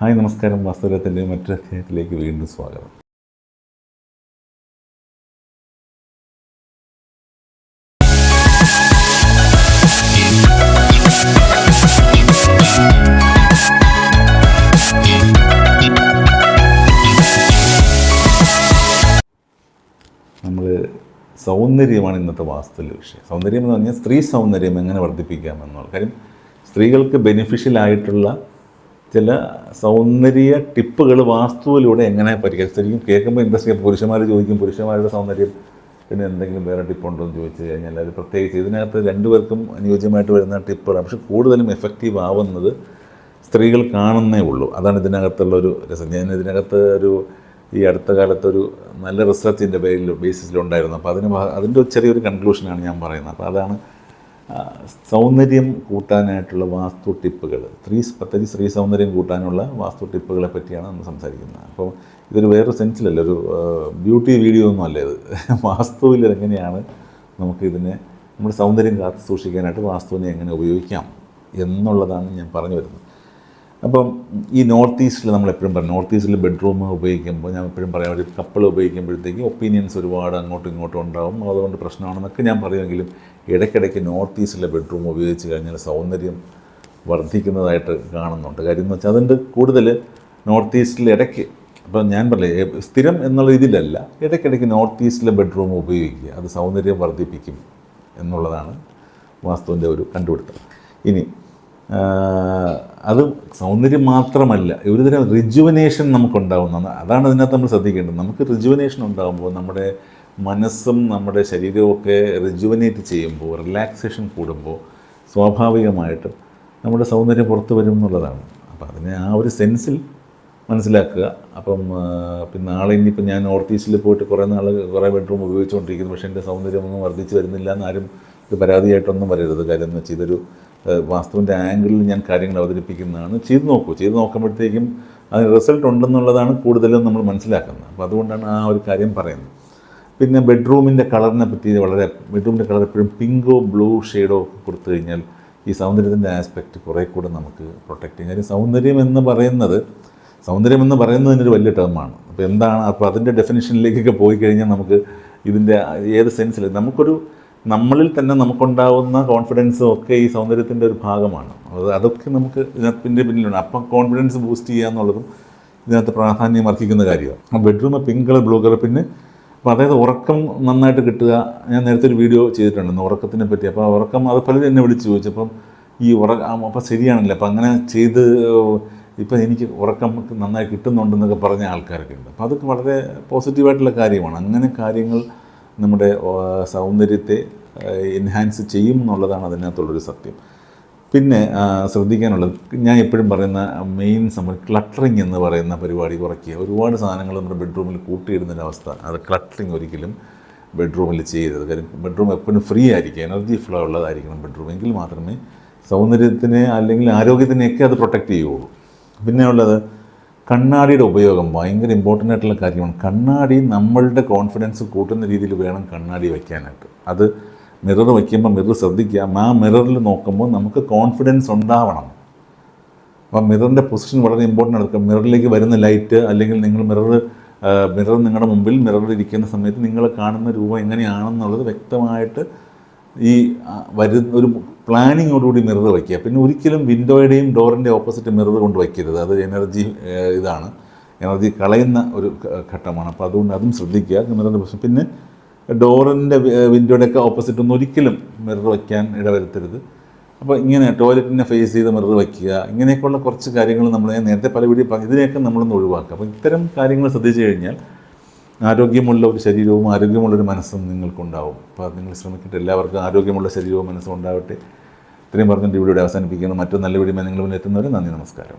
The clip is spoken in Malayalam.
ഹായ് നമസ്കാരം. വാസ്തവത്തിന്റെ മറ്റൊരു അധ്യായത്തിലേക്ക് വീണ്ടും സ്വാഗതം. നമ്മൾ സൗന്ദര്യമാണ് ഇന്നത്തെ വാസ്തുവിലെ വിഷയം. സൗന്ദര്യം എന്ന് പറഞ്ഞാൽ സ്ത്രീ സൗന്ദര്യം എങ്ങനെ വർദ്ധിപ്പിക്കാം എന്നുള്ള കാര്യം. സ്ത്രീകൾക്ക് ബെനിഫിഷ്യൽ ആയിട്ടുള്ള ചില സൗന്ദര്യ ടിപ്പുകൾ വാസ്തുവിലൂടെ എങ്ങനെ പരിഹരിക്കും ശരിക്കും കേൾക്കുമ്പോൾ ഇൻട്രസ്റ്റ് പുരുഷന്മാർ ചോദിക്കും പുരുഷന്മാരുടെ സൗന്ദര്യം. പിന്നെ എന്തെങ്കിലും വേറെ ടിപ്പുണ്ടോ എന്ന് ചോദിച്ചു കഴിഞ്ഞാൽ അത് പ്രത്യേകിച്ച് ഇതിനകത്ത് രണ്ടുപേർക്കും അനുയോജ്യമായിട്ട് വരുന്ന ടിപ്പുകളാണ്. പക്ഷെ കൂടുതലും എഫക്റ്റീവ് ആവുന്നത് സ്ത്രീകൾ കാണുന്നേ ഉള്ളൂ. അതാണ് ഇതിനകത്തുള്ള ഒരു രസം. ഞാൻ ഇതിനകത്ത് ഒരു ഈ അടുത്ത കാലത്തൊരു നല്ല റിസർച്ചിന്റെ പേരിൽ ബേസിസിലുണ്ടായിരുന്നു അപ്പോൾ അതിന് അതിന്റെ ചെറിയൊരു കൺക്ലൂഷനാണ് ഞാൻ പറയുന്നത്. അപ്പോൾ അതാണ് സൗന്ദര്യം കൂട്ടാനായിട്ടുള്ള വാസ്തു ടിപ്പുകൾ സ്ത്രീ പ്രത്യേകിച്ച് സ്ത്രീ സൗന്ദര്യം കൂട്ടാനുള്ള വാസ്തു ടിപ്പുകളെ പറ്റിയാണ് നമ്മൾ സംസാരിക്കുന്നത്. അപ്പോൾ ഇതൊരു വേറൊരു സെൻസിലല്ല ഒരു ബ്യൂട്ടി വീഡിയോ ഒന്നും അല്ല ഇത്. വാസ്തുവിൽ എങ്ങനെയാണ് നമുക്കിതിനെ നമ്മുടെ സൗന്ദര്യം കാത്തു സൂക്ഷിക്കാനായിട്ട് വാസ്തുവിനെ എങ്ങനെ ഉപയോഗിക്കാം എന്നുള്ളതാണ് ഞാൻ പറഞ്ഞു വരുന്നത്. അപ്പം ഈ നോർത്ത് ഈസ്റ്റിൽ നമ്മൾ എപ്പോഴും പറയും നോർത്ത് ഈസ്റ്റിൽ ബെഡ്റൂം ഉപയോഗിക്കുമ്പോൾ ഞാൻ എപ്പോഴും പറയാം ഒരു കപ്പിൾ ഉപയോഗിക്കുമ്പോഴത്തേക്ക് ഒപ്പീനിയൻസ് ഒരുപാട് അങ്ങോട്ടും ഇങ്ങോട്ടും ഉണ്ടാവും. അതുകൊണ്ട് പ്രശ്നമാണെന്നൊക്കെ ഞാൻ പറയുമെങ്കിലും ഇടയ്ക്കിടയ്ക്ക് നോർത്ത് ഈസ്റ്റിലെ ബെഡ്റൂം ഉപയോഗിച്ച് കഴിഞ്ഞാൽ സൗന്ദര്യം വർദ്ധിക്കുന്നതായിട്ട് കാണുന്നുണ്ട്. കാര്യം എന്ന് വെച്ചാൽ അതുകൊണ്ട് കൂടുതൽ നോർത്ത് ഈസ്റ്റിൽ ഇടയ്ക്ക് അപ്പം ഞാൻ പറയേ സ്ഥിരം എന്നുള്ള ഇതിലല്ല ഇടയ്ക്കിടയ്ക്ക് നോർത്ത് ഈസ്റ്റിലെ ബെഡ്റൂം ഉപയോഗിക്കുക. അത് സൗന്ദര്യം വർദ്ധിപ്പിക്കും എന്നുള്ളതാണ് വാസ്തുവിന്റെ ഒരു കണ്ടുപിടുത്തം. ഇനി അത് സൗന്ദര്യം മാത്രമല്ല ഒരുതരം റിജുവനേഷൻ നമുക്കുണ്ടാവുന്ന അതാണ് അതിനകത്ത് നമ്മൾ ശ്രദ്ധിക്കേണ്ടത്. നമുക്ക് റിജുവനേഷൻ ഉണ്ടാകുമ്പോൾ നമ്മുടെ മനസ്സും നമ്മുടെ ശരീരവും ഒക്കെ റിജുവനേറ്റ് ചെയ്യുമ്പോൾ റിലാക്സേഷൻ കൂടുമ്പോൾ സ്വാഭാവികമായിട്ട് നമ്മുടെ സൗന്ദര്യം പുറത്തു വരും എന്നുള്ളതാണ്. അപ്പോൾ അതിനെ ആ ഒരു സെൻസിൽ മനസ്സിലാക്കുക. അപ്പം പിന്നെ നാളെ ഇനിയിപ്പോൾ ഞാൻ നോർത്ത് ഈസ്റ്റിൽ പോയിട്ട് കുറേ നാൾ കുറേ ബെഡ്റൂം ഉപയോഗിച്ചുകൊണ്ടിരിക്കുന്നു പക്ഷേ എന്റെ സൗന്ദര്യമൊന്നും വർദ്ധിച്ചു വരുന്നില്ല എന്നാരും ഇത് പരാതിയായിട്ടൊന്നും വരരുത്. കാര്യം എന്ന് വെച്ചാൽ ഇതൊരു വാസ്തുവിന്റെ ആംഗിളിൽ ഞാൻ കാര്യങ്ങൾ അവതരിപ്പിക്കുന്നതാണ്. ചെയ്ത് നോക്കൂ. ചെയ്ത് നോക്കുമ്പോഴത്തേക്കും അതിന് റിസൾട്ട് ഉണ്ടെന്നുള്ളതാണ് കൂടുതലും നമ്മൾ മനസ്സിലാക്കുന്നത്. അപ്പോൾ അതുകൊണ്ടാണ് ആ ഒരു കാര്യം പറയുന്നത്. പിന്നെ ബെഡ്റൂമിന്റെ കളറിനെ പറ്റി വളരെ ബെഡ്റൂമിന്റെ കളർ എപ്പോഴും പിങ്കോ ബ്ലൂ ഷെയ്ഡോ കൊടുത്തു കഴിഞ്ഞാൽ ഈ സൗന്ദര്യത്തിന്റെ ആസ്പെക്റ്റ് കുറേ കൂടെ നമുക്ക് പ്രൊട്ടക്റ്റ് ചെയ്യാം. സൗന്ദര്യം എന്ന് പറയുന്നത് സൗന്ദര്യം എന്ന് പറയുന്നത് പറയുന്നതിനൊരു വലിയ ടേമാണ് അപ്പോൾ എന്താണ് അപ്പോൾ അതിന്റെ ഡെഫിനേഷനിലേക്കൊക്കെ പോയി കഴിഞ്ഞാൽ നമുക്ക് ഇതിന്റെ ഏത് സെൻസിൽ നമുക്കൊരു നമ്മളിൽ തന്നെ നമുക്കുണ്ടാവുന്ന കോൺഫിഡൻസും ഒക്കെ ഈ സൗന്ദര്യത്തിന്റെ ഒരു ഭാഗമാണ്. അത് അതൊക്കെ നമുക്ക് ഇതിനകത്തിന്റെ പിന്നിലുണ്ട്. അപ്പം കോൺഫിഡൻസ് ബൂസ്റ്റ് ചെയ്യുക എന്നുള്ളതും ഇതിനകത്ത് പ്രാധാന്യം അർഹിക്കുന്ന കാര്യമാണ്. ആ bedroom pink colour blue colour പിന്നെ അപ്പോൾ അതായത് ഉറക്കം നന്നായിട്ട് കിട്ടുക. ഞാൻ നേരത്തെ ഒരു വീഡിയോ ചെയ്തിട്ടുണ്ടെന്ന് ഉറക്കത്തിനെ പറ്റി. അപ്പോൾ ഉറക്കം അത് പലരും എന്നെ വിളിച്ച് ചോദിച്ചു. അപ്പം ഈ ഉറ അപ്പം ശരിയാണല്ലോ? അപ്പം അങ്ങനെ ചെയ്ത് ഇപ്പം എനിക്ക് ഉറക്കം നന്നായി കിട്ടുന്നുണ്ടെന്നൊക്കെ പറഞ്ഞ ആൾക്കാരൊക്കെ ഉണ്ട്. അപ്പോൾ അതൊക്കെ വളരെ പോസിറ്റീവായിട്ടുള്ള കാര്യമാണ്. അങ്ങനെ കാര്യങ്ങൾ നമ്മുടെ സൗന്ദര്യത്തെ എൻഹാൻസ് ചെയ്യും എന്നുള്ളതാണ് അതിനകത്തുള്ളൊരു സത്യം. പിന്നെ ശ്രദ്ധിക്കാനുള്ളത് ഞാൻ എപ്പോഴും പറയുന്ന മെയിൻ സംഭവം ക്ലട്ടറിങ് എന്ന് പറയുന്ന പരിപാടി കുറയ്ക്കുക. ഒരുപാട് സാധനങ്ങൾ നമ്മുടെ ബെഡ്റൂമിൽ കൂട്ടിയിടുന്നൊരവസ്ഥ. അത് ക്ലട്ടറിങ് ഒരിക്കലും ബെഡ്റൂമിൽ ചെയ്യരുത്. കാര്യം ബെഡ്റൂം എപ്പോഴും ഫ്രീ ആയിരിക്കും. എനർജി ഫ്ലോ ഉള്ളതായിരിക്കണം ബെഡ്റൂം എങ്കിൽ മാത്രമേ സൗന്ദര്യത്തിനെ അല്ലെങ്കിൽ ആരോഗ്യത്തിനെയൊക്കെ അത് പ്രൊട്ടക്റ്റ് ചെയ്യുള്ളൂ പിന്നെ ഉള്ളത് കണ്ണാടിയുടെ ഉപയോഗം ഭയങ്കര ഇമ്പോർട്ടന്റ് ആയിട്ടുള്ള കാര്യമാണ്. കണ്ണാടി നമ്മളുടെ കോൺഫിഡൻസ് കൂട്ടുന്ന രീതിയിൽ വേണം കണ്ണാടി വയ്ക്കാനായിട്ട് അത് മിറർ വയ്ക്കുമ്പോൾ മിറർ ശ്രദ്ധിക്കുക. ആ മിററിൽ നോക്കുമ്പോൾ നമുക്ക് കോൺഫിഡൻസ് ഉണ്ടാവണം. അപ്പം മിററിന്റെ പൊസിഷൻ വളരെ ഇമ്പോർട്ടന്റ് ആണ്. മിററിലേക്ക് വരുന്ന ലൈറ്റ് അല്ലെങ്കിൽ നിങ്ങൾ മിറർ മിറർ നിങ്ങളുടെ മുമ്പിൽ മിററിൽ ഇരിക്കുന്ന സമയത്ത് നിങ്ങൾ കാണുന്ന രൂപം എങ്ങനെയാണെന്നുള്ളത് വ്യക്തമായിട്ട് ഈ വരുന്ന ഒരു പ്ലാനിങ്ങോടുകൂടി മിറർ വയ്ക്കുക. പിന്നെ ഒരിക്കലും വിൻഡോയുടെയും ഡോറിന്റെ ഓപ്പോസിറ്റ് മിറർ കൊണ്ട് വയ്ക്കരുത്. അത് എനർജി ഇതാണ്. എനർജി കളയുന്ന ഒരു ഘട്ടമാണ്. അപ്പോൾ അതുകൊണ്ട് അതും ശ്രദ്ധിക്കുക. മിററിന്റെ പ്രശ്നം. പിന്നെ ഡോറിന്റെ വിൻഡോയുടെ ഒക്കെ ഓപ്പോസിറ്റ് ഒന്നും ഒരിക്കലും മിറർ വയ്ക്കാൻ ഇടവരുത്തരുത്. അപ്പോൾ ഇങ്ങനെ ടോയ്ലറ്റിനെ ഫേസ് ചെയ്ത് മിറർ വയ്ക്കുക. ഇങ്ങനെയൊക്കെയുള്ള കുറച്ച് കാര്യങ്ങൾ നമ്മൾ നേരത്തെ പല വീഡിയോ ഇതിനെയൊക്കെ നമ്മളൊന്ന് ഒഴിവാക്കുക. അപ്പോൾ ഇത്തരം കാര്യങ്ങൾ ശ്രദ്ധിച്ചു കഴിഞ്ഞാൽ ആരോഗ്യമുള്ള ഒരു ശരീരവും ആരോഗ്യമുള്ളൊരു മനസ്സും നിങ്ങൾക്കുണ്ടാവും. അപ്പോൾ നിങ്ങൾ ശ്രമിക്കട്ടെ. എല്ലാവർക്കും ആരോഗ്യമുള്ള ശരീരവും മനസ്സും ഉണ്ടാവട്ടെ. ഇത്രയും പറഞ്ഞിട്ട് ഇവിടെ അവസാനിപ്പിക്കുന്നു. മറ്റൊരു നല്ല വീഡിയോ നിങ്ങൾ മുന്നിൽ എത്തുന്നവരെ നന്ദി നമസ്കാരം.